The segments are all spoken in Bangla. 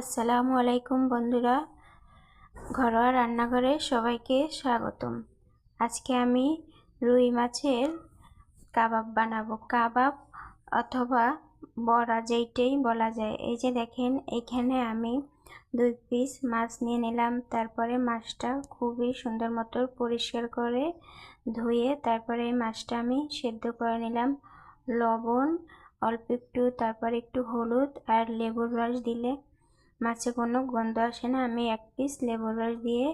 আসসালামু আলাইকুম বন্ধুরা। ঘরোয়া রান্নাঘরে সবাইকে স্বাগতম। আজকে আমি রুই মাছের কাবাব বানাবো। কাবাব অথবা বড়া যেইটাই বলা যায়। এই যে দেখেন এইখানে আমি দুই পিস মাছ নিয়ে নিলাম। তারপরে মাছটা খুবই সুন্দর মতো পরিষ্কার করে ধুয়ে তারপরে এই মাছটা আমি সেদ্ধ করে নিলাম। লবণ, অল্প একটু, তারপরে একটু হলুদ আর লেবুর রস দিলে মাছে কোনো গন্ধ আসে না। আমি এক পিস লেবুর রস দিয়ে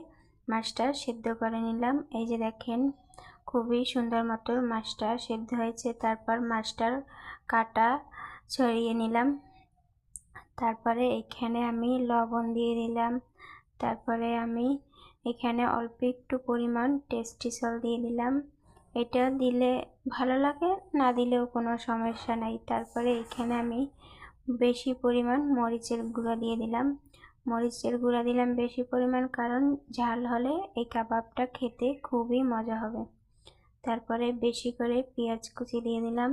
মাছটা সেদ্ধ করে নিলাম। এই যে দেখেন, খুবই সুন্দর মতো মাছটা সেদ্ধ হয়েছে। তারপর মাছটার কাটা ছড়িয়ে নিলাম। তারপরে এখানে আমি লবণ দিয়ে দিলাম। তারপরে আমি এখানে অল্প একটু পরিমাণ টেস্টি সল দিয়ে দিলাম। এটা দিলে ভালো লাগে, না দিলেও কোনো সমস্যা নাই। তারপরে এখানে আমি বেশি পরিমাণ মরিচের গুঁড়া দিয়ে দিলাম। মরিচের গুঁড়া দিলাম বেশি পরিমাণ কারণ ঝাল হলে এই কাবাবটা খেতে খুবই মজা হবে। তারপরে বেশি করে পেঁয়াজ কুচি দিয়ে দিলাম।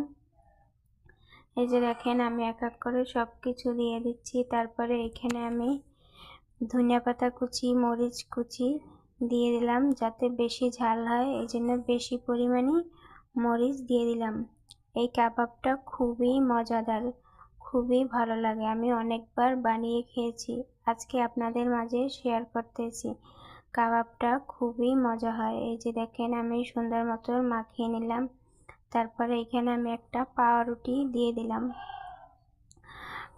এই যে দেখেন আমি এক এক করে সব কিছু দিয়ে দিচ্ছি। তারপরে এখানে আমি ধনিয়া পাতা কুচি, মরিচ কুচি দিয়ে দিলাম যাতে বেশি ঝাল হয়। এই জন্য বেশি পরিমাণে মরিচ দিয়ে দিলাম। এই কাবাবটা খুবই মজাদার। খুবই ভালো লাগে। আমি অনেকবার বানিয়ে খেয়েছি। আজকে আপনাদের মাঝে শেয়ার করতেছি। কাবাবটা খুবই মজা হয়। এই যে দেখেন, আমি সুন্দর মতো মাখিয়ে নিলাম। তারপরে এখানে আমি একটা পাউরুটি দিয়ে দিলাম।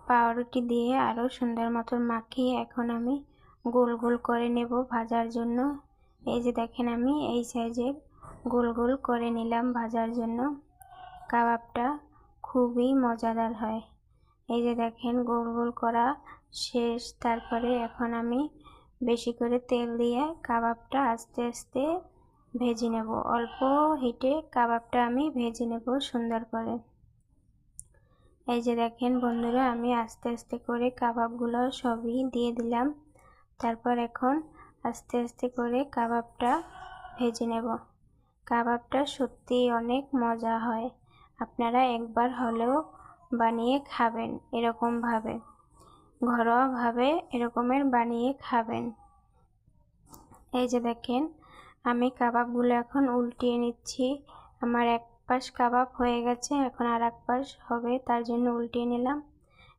পাউরুটি দিয়ে আরও সুন্দর মতো মাখিয়ে এখন আমি গোল গোল করে নেব ভাজার জন্য। এই যে দেখেন, আমি এই সাইজের গোল গোল করে নিলাম ভাজার জন্য। কাবাবটা খুবই মজাদার হয়। এই যে দেখেন, গোল গোল করা শেষ। তারপরে এখন আমি বেশি করে তেল দিয়ে কাবাবটা আস্তে আস্তে ভেজে নেব। অল্প হিটে কাবাবটা আমি ভেজে নেব সুন্দর করে। এই যে দেখেন বন্ধুরা, আমি আস্তে আস্তে করে কাবাবগুলো সবই দিয়ে দিলাম। তারপর এখন আস্তে আস্তে করে কাবাবটা ভেজে নেব। কাবাবটা সত্যিই অনেক মজা হয়। আপনারা একবার হলেও বানিয়ে খাবেন এরকমভাবে ঘরোয়াভাবে এরকমের বানিয়ে খাবেন। এই যে দেখেন, আমি কাবাবগুলো এখন উল্টিয়ে নিচ্ছি। আমার এক পাশ কাবাব হয়ে গেছে, এখন আর এক পাশ হবে, তার জন্য উল্টিয়ে নিলাম।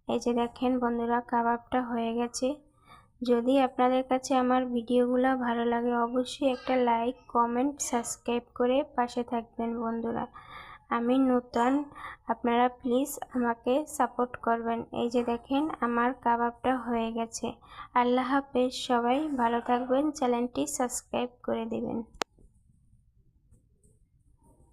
এই যে দেখেন বন্ধুরা, কাবাবটা হয়ে গেছে। যদি আপনাদের কাছে আমার ভিডিওগুলো ভালো লাগে, অবশ্যই একটা লাইক, কমেন্ট, সাবস্ক্রাইব করে পাশে থাকবেন বন্ধুরা। আমি নূতন, আপনারা প্লিজ আমাকে সাপোর্ট করবেন। এই যে দেখেন, আমার কাবাবটা হয়ে গেছে। আল্লাহ হাফেজ, সবাই ভালো থাকবেন। চ্যানেলটি সাবস্ক্রাইব করে দেবেন।